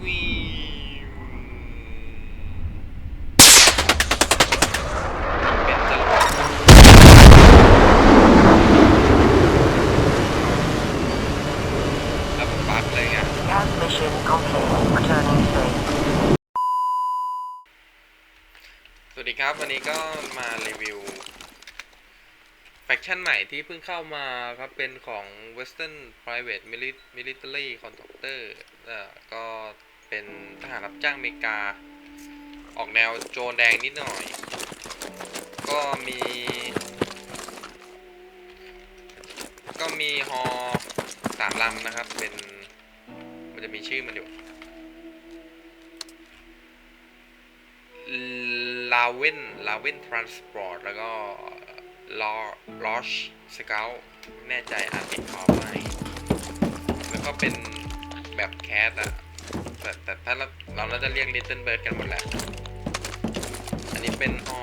สวัสดีครับ วันนี้ก็มารีวิว แฟคชั่นใหม่ที่เพิ่งเข้ามาครับ เป็นของ Western Private Military Contractor อ่อก็ เป็นทหารรับจ้างอเมริกา ออกแนวโจรแดงนิดหน่อย ก็มี ก็มีฮอสามลำนะครับ เป็น มันจะมีชื่อมันอยู่ลาเวนลาเวนทรานสปอร์ตแล้วก็ลอลอชสเกลแน่ใจอ่านผิดขอไปแล้วก็เป็นแบบแคสอะ แต่แต่ถ้าเราเราน่าจะเรียกลิตเติ้ลเบิร์ดกันหมดแหละอันนี้เป็นฮอ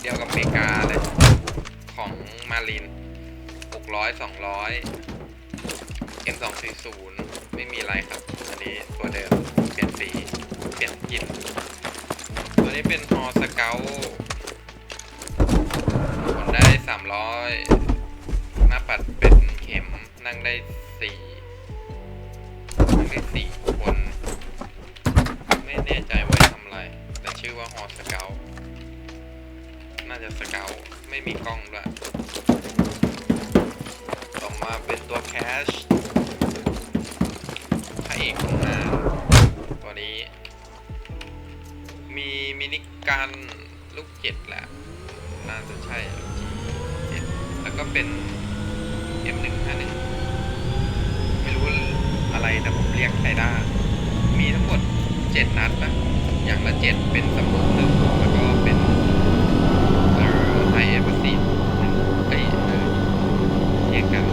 เดียวกับเมกาเลยของมาริน600 200 M240 ไม่มีอะไรครับ อันนี้ตัวเดิม เปลี่ยนสี เปลี่ยนกินตัวนี้เป็นฮอสเกลคนได้ 300 หน้าปัดเป็นเข็มนั่งได้ 4 นั่งได้ 4 คน ไม่แน่ใจว่าทำอะไร แต่ชื่อว่าฮอสเกลน่าจะสเกลไม่มีกล้องด้วยต่อมาเป็นตัวแคชพระเอกของงานตัวนี้ มีมินิกันลูกเจ็ดแหละ น่าจะใช่ลูกเจ็ดแล้วก็เป็น M151 ไม่รู้ อะไรแต่ผมเรียกไทด้ามีทั้งหมด7นัดนะอย่างละ7เป็นสมุนหนึ่งแล้วก็เป็นเอ่อไฮเอฟซีหนึ่งไอเออเรียกกัน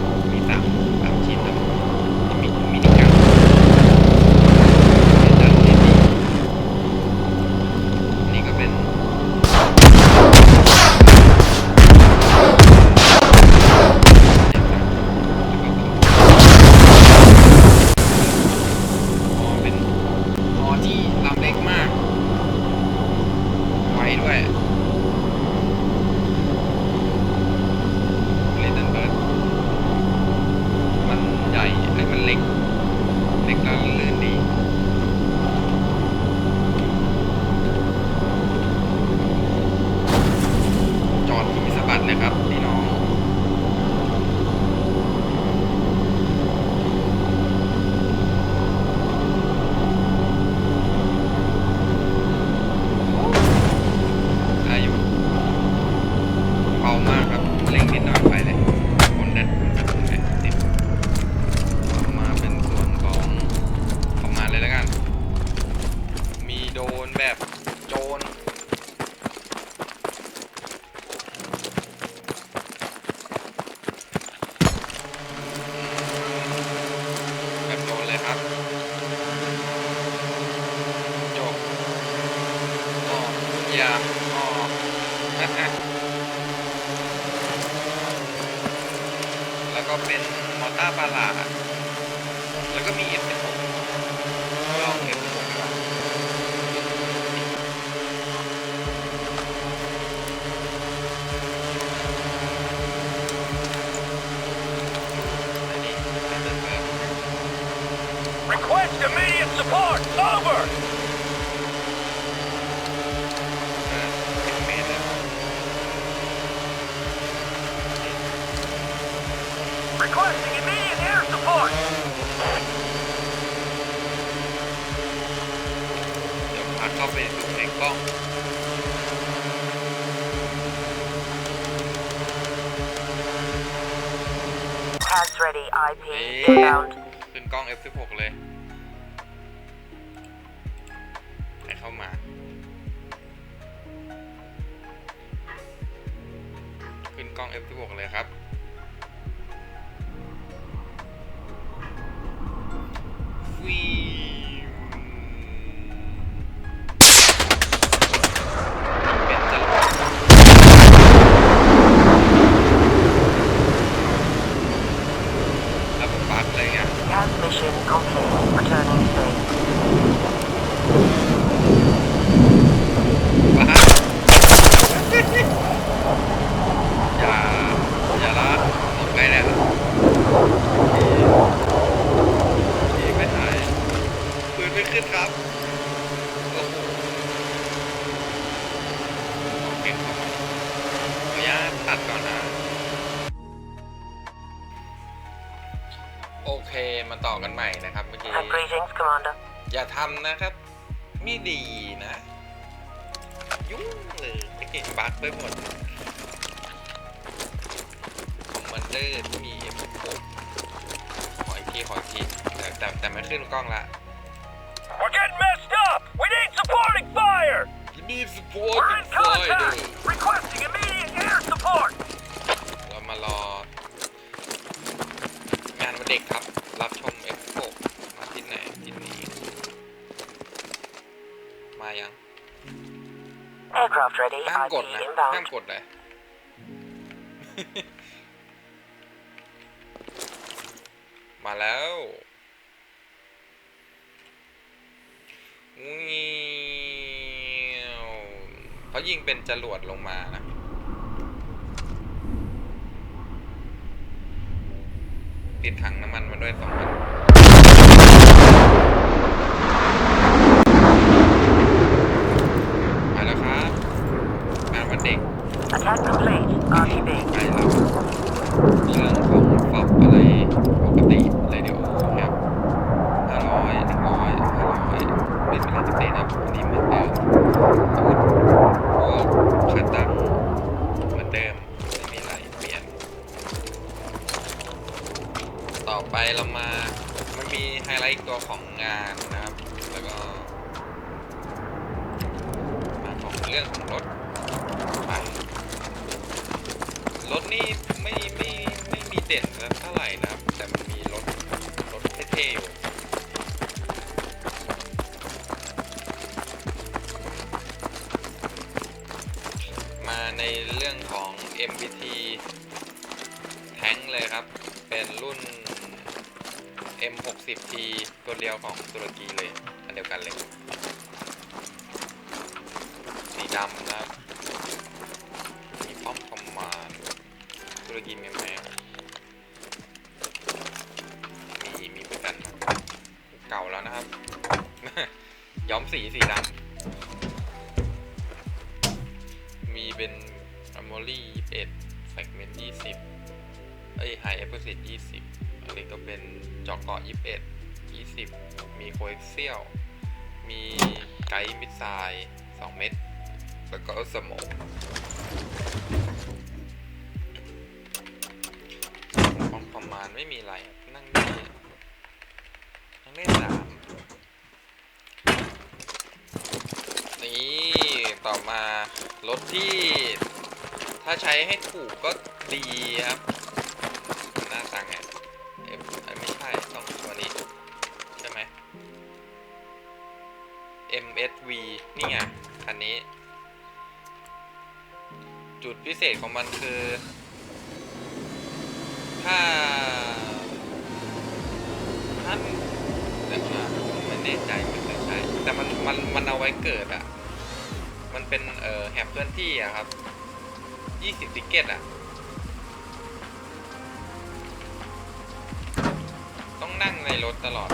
เดี๋ยวพาเข้าไปดูในกล้อง Tabs ready. IP นี่ inbound. ขึ้นกล้อง F16 เลย วันเด็กครับ รับชมเอฟโมาที่ไหนที่นี้ มายัง Aircraft ready. ห้าม IP กดนะ ห้าม inbound. กดเลย มาแล้ววิวเขายิงเป็นจรวดลงมานะ ติดถังน้ำมันมาด้วยสองอันไปแล้วครับงานวันเด็ก Attack complete. RTB. ไปแล้วเรื่องของฟอบอะไรปกติ ตุรกีมีไหมมีมีเหมือนกันเก่าแล้วนะครับ ย้อมสีสีดำมีเป็นอ m ม r รี่21แฟกเมนต์20เอ้ยไฮเอฟเฟอร์ซิต20อันนี้ก็เป็นจอกเกาะ21 20มีโคเอ็กเซียลมีไกด์มิดไซล์2เม็ดแล้วก็สมกค มประมาณไม่มีอะไรนั่งได้นั่งได้สามนี่ต่อมารถที่ถ้าใช้ให้ถูกก็ดีครับหน้าตาไงเอ๊ะเอ้ยไม่ใช่ต้องตัวนี้ใช่ไหม MSV นี่ไงคันนี้ จุดพิเศษของมันคือ ถ้า ผมไม่แน่ใช่แต่มันมันมันเอาไว้เกิดอะมันเป็นเอ่อแฮปเคลื่อนที่อะครับ20ติเกตอะต้องนั่งในรถตลอด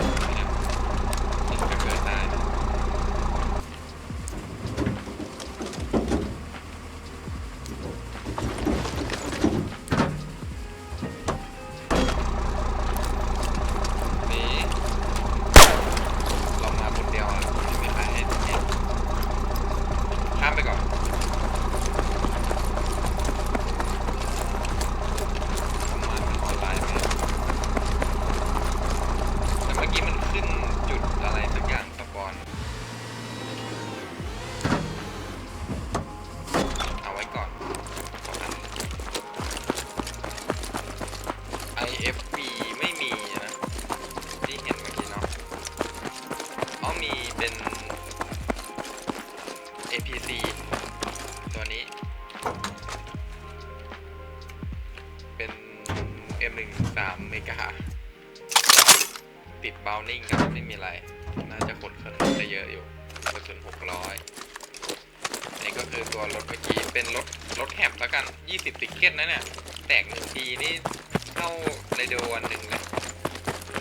เข้าเรดิโออันหนึ่งเลย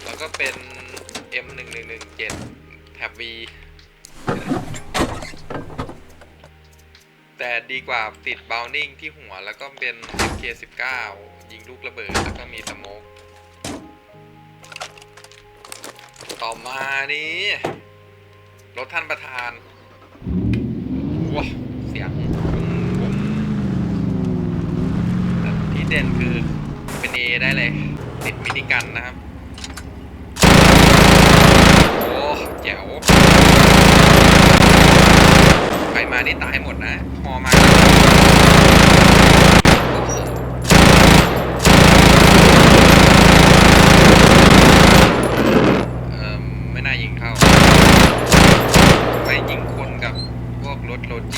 แล้วก็เป็น M1117 แท็บ V แต่ดีกว่าติด bounding ที่หัวแล้วก็เป็น MK19 ยิงลูกระเบิดแล้วก็มีสโมกต่อมานี้ รถท่านประธานว้าเสียงบุ้มบุ้มที่เด่นคือ เป็น A ได้เลย ติดมินิกันนะครับ โอ้แจ๋วใครมานี่ตายหมดนะพอมาเออไม่น่ายิงเข้า ไปยิงคนกับพวกรถรถจี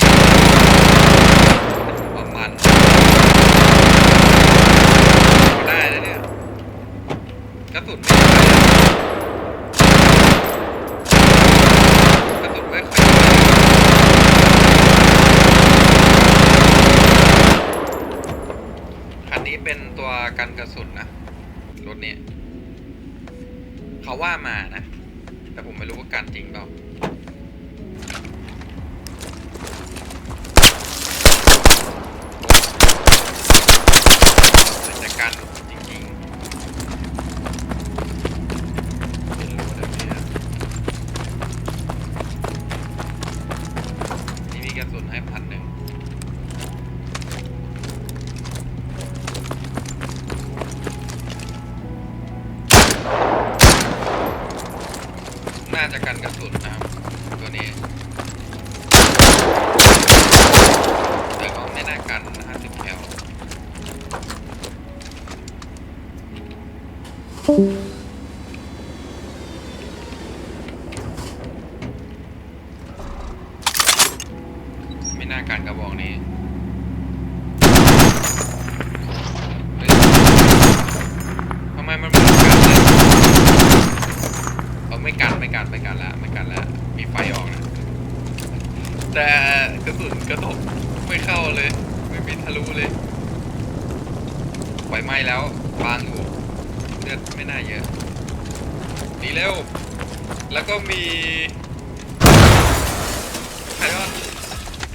เร็ว แล้วก็มีใครว่า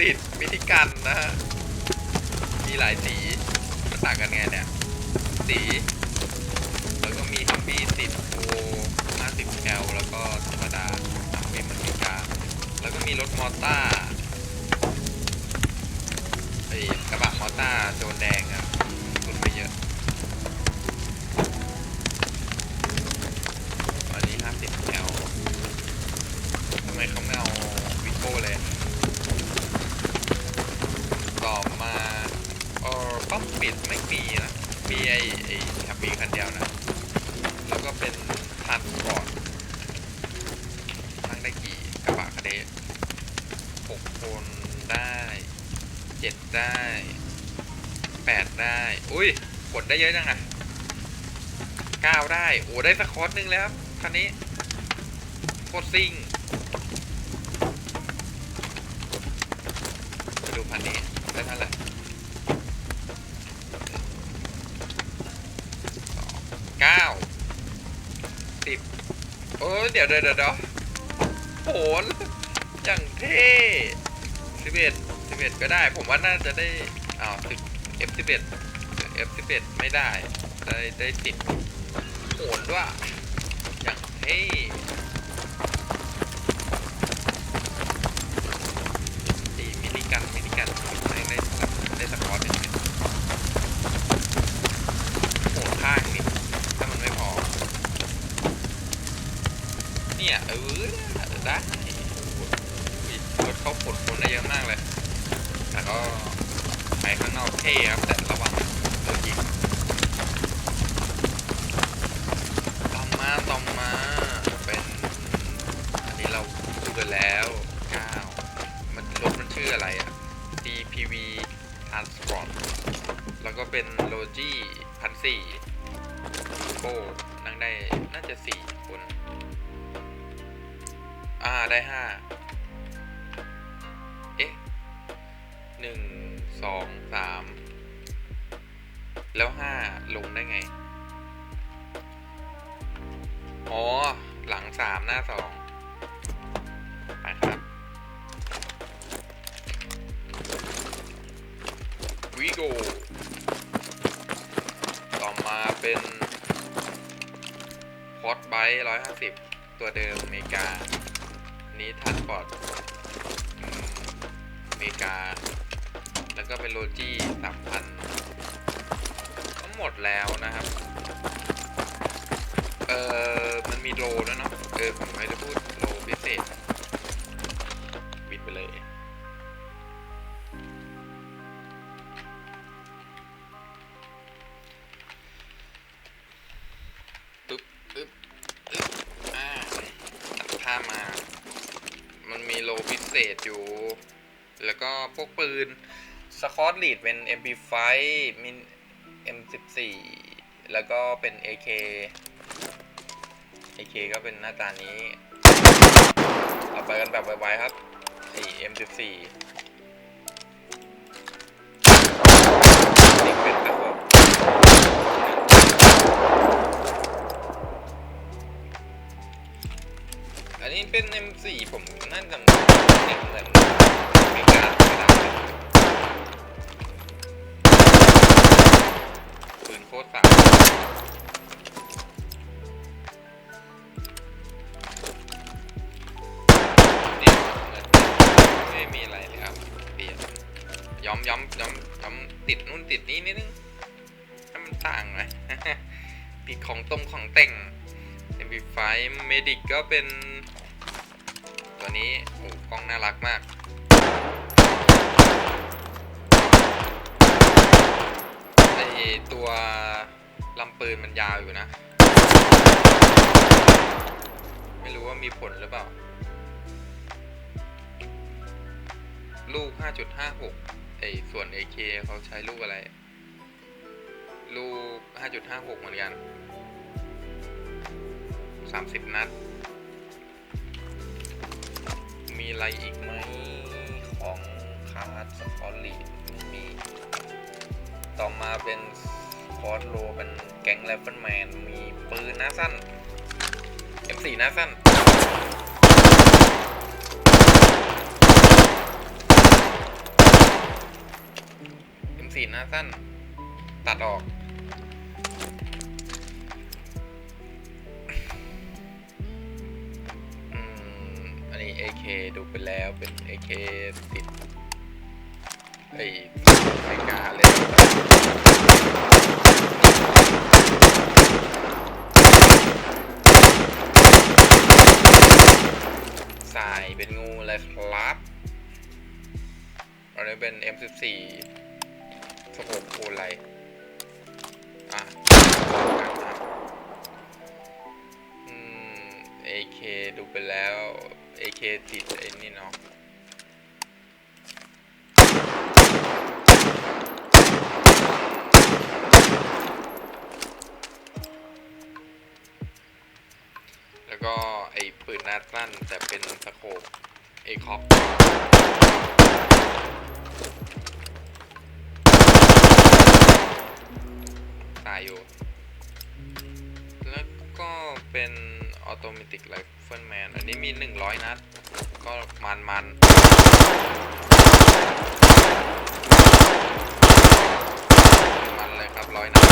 ติดมินิกันนะฮะ มีหลายสีมันต่างกันไงเนี่ย สี แล้วก็มีฮัมบี้ติดโอ50แคลแล้วก็ธรรมดาฮัมบี้มันมีกาแล้วก็มีรถมอต้าไอ้กระบะมอต้าโจนแดงอะ จ็ดได้แปดได้ อุ้ยกดได้เยอะจังอะเก้าได้ โอ้ได้สกอตหนึ่งแล้วครับคันนี้โคตรซิ่งไปดูพันนี้ได้เท่าไหร่เก้าสิบโอ้เดี๋ยวเดี๋ยวเดี๋ยวเดี๋ยวโหนอย่างเท่สิบเอ็ด สิบเอ็ดก็ได้ ผมว่าน่าจะได้อ้าวสิบ F สิบเอ็ด F สิบเอ็ดไม่ได้ ได้ได้สิบโหนด้วย อย่างเท่ดีมินิกันมินิกันได้ได้ได้สกอร์หนึ่งเนี่ยโหนข้างนี่ถ้ามันไม่พอ เนี่ยเออได้อุ๊ยรถเขาขนคนได้เยอะมากเลย แต่ก็ไปข้างนอกเท่ครับแต่ระวังโดนยิงต่อมาต่อมาเป็นอันนี้เราดูกันแล้ว9มันรถมันชื่ออะไรอะ DPV Transport แล้วก็เป็นโลจี้พันสี่โก้นั่งได้น่าจะ 4 คน อ่า ได้ 5 we go ต่อมาเป็นพอร์ตไบร้อยห้าสิบตัวเดิมอเมริกา นี้ทันปอร์ตอืมอเมริกา แล้วก็เป็นโลจี้สามพันทั้งหมดแล้วนะครับ เออมันมีโลด้วยเนาะ เออ ผมไม่ได้พูดโลพิเศษ สคอตลีดเป็น MP5 มิน M14 แล้วก็เป็น AK AK ก็เป็นหน้าตานี้เราไปกันแบบไวๆครับไอ M14 นี่เป็นตะขบอันนี้เป็น M4 ผมน่าจะเสียงเหมือนิดนู่นติดนี่นิดนึงให้มันต่างหน่อยติดของตรงของแต่ง MP5 Medic ก็เป็น ตัวนี้โอ้กล้องน่ารักมากไอตัวลำปืนมันยาวอยู่นะ ไม่รู้ว่ามีผลหรือเปล่า ลูก 5.56 ไอส่วน AK เขาใช้ลูกอะไร ลูก 5.56 เหมือนกัน 30 นัด มีอะไรอีกไหมของคาร์ดสปอร์ลีไม่มี ต่อมาเป็นคอร์สโลเป็นแก๊งแรเปอร์แมน มีปืนหน้าสั้น M4 หน้าสั้น M4 หน้าสั้น ตัดออกอืมอันนี้ AK ดูไปแล้วเป็น AK ติดไอ้ไมกาเลยสายเป็นงูเลยครับอันนี้เป็น M14 สโคปคูณไรอะกันครับอืม AK ดูไปแล้ว AK ติดไอ้นี่เนาะแล้วก็ไอ้ปืนนาสั้นแต่เป็นสโคปเอคอปตาย อยู่ แล้วก็เป็นออโตเมติกไ i เฟิลแมนอันนี้มี 100 นัด ก็มันมันมันเลยครับร้อยนัด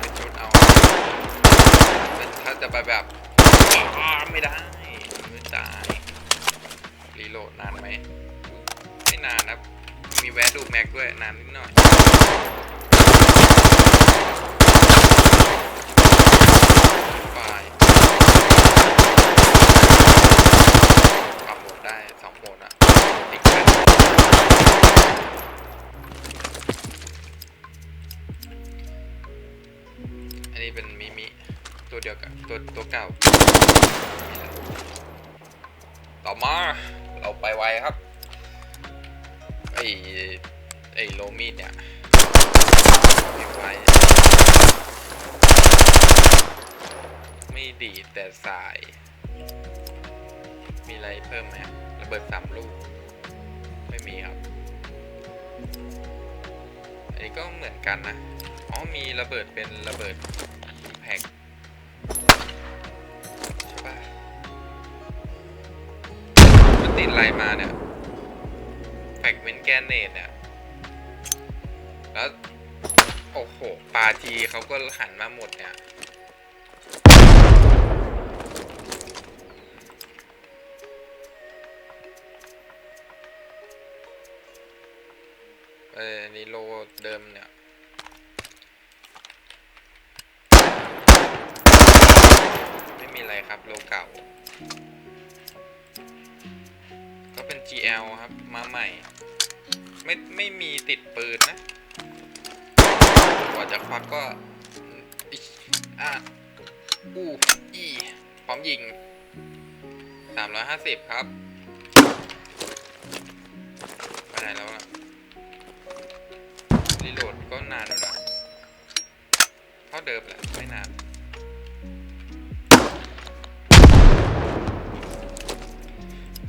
เป็นชุดเอาถ้าจะไปแบบอ้าไม่ได้ แวะดูแม็กด้วยนานนิดหน่อยไฟล์ปรับโหมดได้สองโหมดอะติ๊กแค่อันนี้เป็นมิมิตัวเดียวกับตัวตัวเก่า ดีแต่สาย มีอะไรเพิ่มไหมระเบิดสามลูก ไม่มีครับ อันนี้ก็เหมือนกันนะ อ๋อ มีระเบิดเป็นระเบิดแพ็กใช่ปะมันติดอะไรมาเนี่ยแพ็กเวนแกนเนตเนี่ย แล้ว โอ้โห ปาจีเขาก็หันมาหมดเนี่ย นี้โลเดิมเนี่ยไม่มีอะไรครับโลเก่า ก็เป็น GL ครับ มาใหม่ ไม่ไม่มีติดปืนนะกว่าจะควักก็อิอะอู้อีพร้อมยิง 350 ครับ เดิมแหละไม่นาน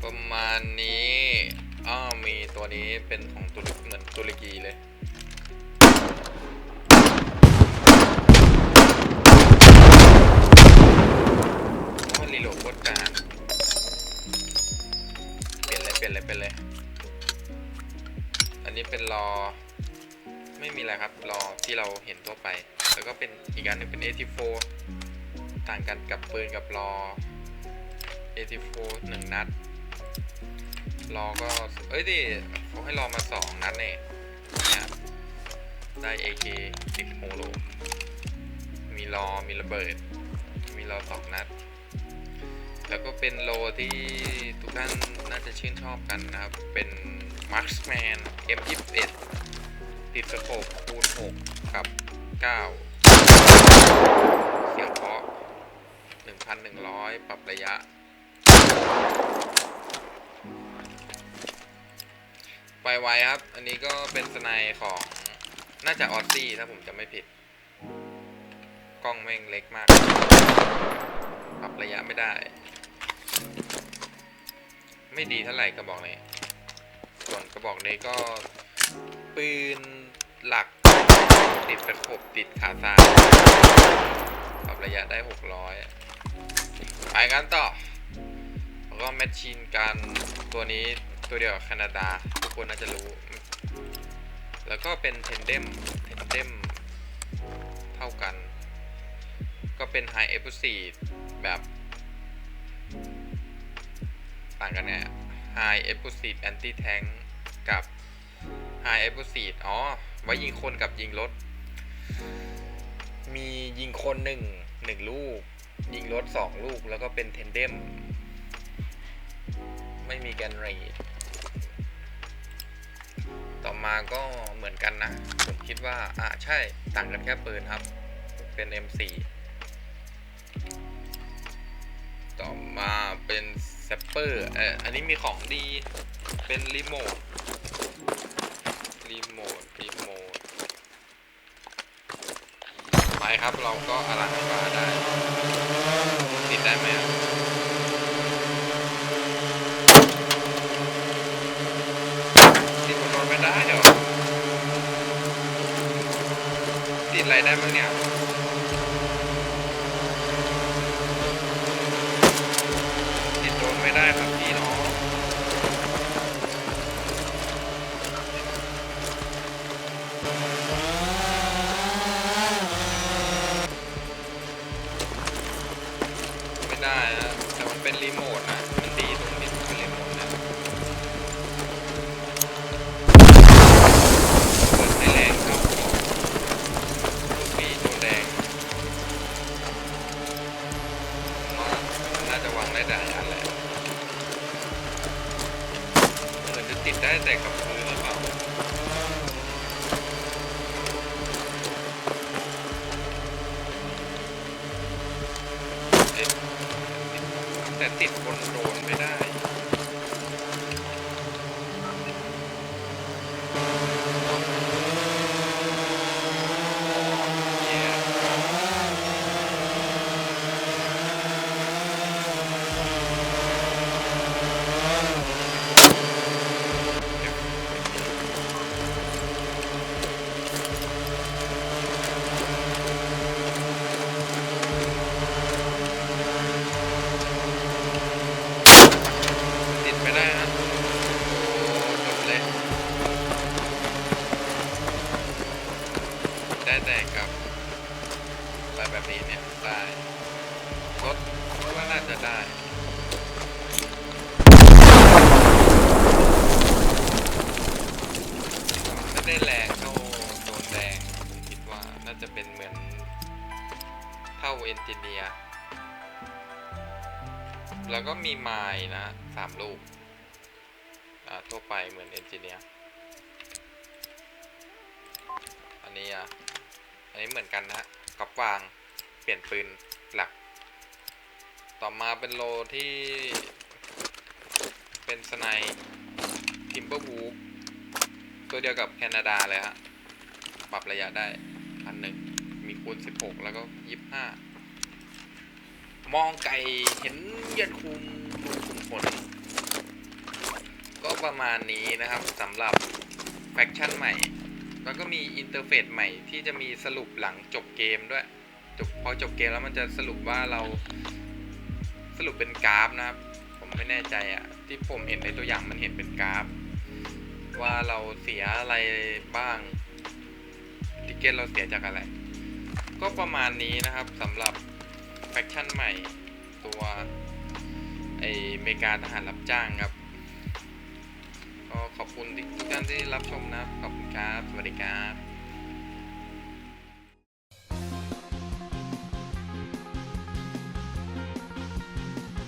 ประมาณนี้อ้าวมีตัวนี้เป็นของตุรกเหมือนตุรกีเลยโอ้ยรีโหลดโคตรกลางเปลี่ยนเลยเปลี่ยนเลยเปลี่ยนเลย อันนี้เป็นรอ ไม่มีอะไรครับ รอที่เราเห็นทั่วไป แล้วก็เป็นอีกอันหนึงเป็น AT4 ต่างกันกับปืนกับรอ AT4 หนึ่งนัด รอก็ เอ้ยดิเขาให้รอมาสองนัดเนี่ยเนี่ยได้ AK 10โฮโล มีรอ มีระเบิด มีรอสองนัด แล้วก็เป็นโลที่ทุกท่านน่าจะชื่นชอบกันนะครับ เป็น Marksman M21 ติดสโคปคูณ 6 กับ 9เสียงเพาะ1,100ปรับระยะ ไวๆครับ อันนี้ก็เป็นสไนด์ของน่าจะออสซี่ถ้าผมจะไม่ผิด กล้องแม่งเล็กมาก ปรับระยะไม่ได้ ไม่ดีเท่าไหร่กระบอกนี้ส่วนกระบอกนี้ก็ปืนหลัก ติดตะขบติดขาซ้ายปรับระยะได้600ไปกันต่อ แล้วก็แมชชีนกันตัวนี้ตัวเดียวกับแคนาดา ทุกคนน่าจะรู้ แล้วก็เป็นเทนเดมเทนเดมเท่ากัน ก็เป็น High e p o s i t แบบ ต่างกันเนี่ย High e p o s i t Anti Tank กับ High e p o s i t อ๋อ ไว้ยิงคนกับยิงรถ มียิงคนหนึ่งหนึ่งลูก ยิงรถสองลูกแล้วก็เป็นเทนเดมไม่มีแกนรดต่อมาก็เหมือนกันนะ ผมคิดว่า อ่าใช่ต่างกันแค่ปืนครับ เป็น M4 ต่อมาเป็นแซปเปอร์เอออันนี้มีของดี เป็นรีโมทรีโมทรีโมท ไปครับ เราก็อลังกาได้ติดได้ไหมติดบนรถไม่ได้เดี๋ยวติดอะไรได้บ้างเนี่ย ได้หลายอันแหละเหมือนจะติดได้แต่กับพื้นหรือเปล่าเอ๊ะแต่ติดบนโดรนไม่ได้ นะได้แต่กับแต่แบบนี้เนี่ยได้รว่าน่าจะได้ไม่ได้แรงเท่าโดนแดงคิดว่าน่าจะเป็นเหมือนเท่าเอนจิเนียร์แล้วก็มีไม้นะสามลูก ทั่วไปเหมือนเอนจิเนียร์อันนี้อะอันนี้เหมือนกันนะกับวางเปลี่ยนปืนหลัก ต่อมาเป็นโลที่ เป็นสไนทิมเบอร์วูฟตัวเดียวกับแคนาดาเลยฮะปรับระยะได้พันหนึ่งมีคูณ 16 แล้วก็ 25 มองไก่เห็นเยันคุมคุมผล ก็ประมาณนี้นะครับสำหรับแฟคชั่นใหม่ แล้วก็มีอินเทอร์เฟซใหม่ที่จะมีสรุปหลังจบเกมด้วยจบพอจบเกมแล้วมันจะสรุปว่าเราสรุปเป็นกราฟนะครับ ผมไม่แน่ใจอะที่ผมเห็นในตัวอย่างมันเห็นเป็นกราฟ ว่าเราเสียอะไรบ้างติเกตเราเสียจากอะไร ก็ประมาณนี้นะครับสำหรับแฟคชั่นใหม่ตัวไอเมกาทหารรับจ้างครับ ขอบคุณทุกท่านที่รับชมนะครับ ขอบคุณครับ สวัสดีครับ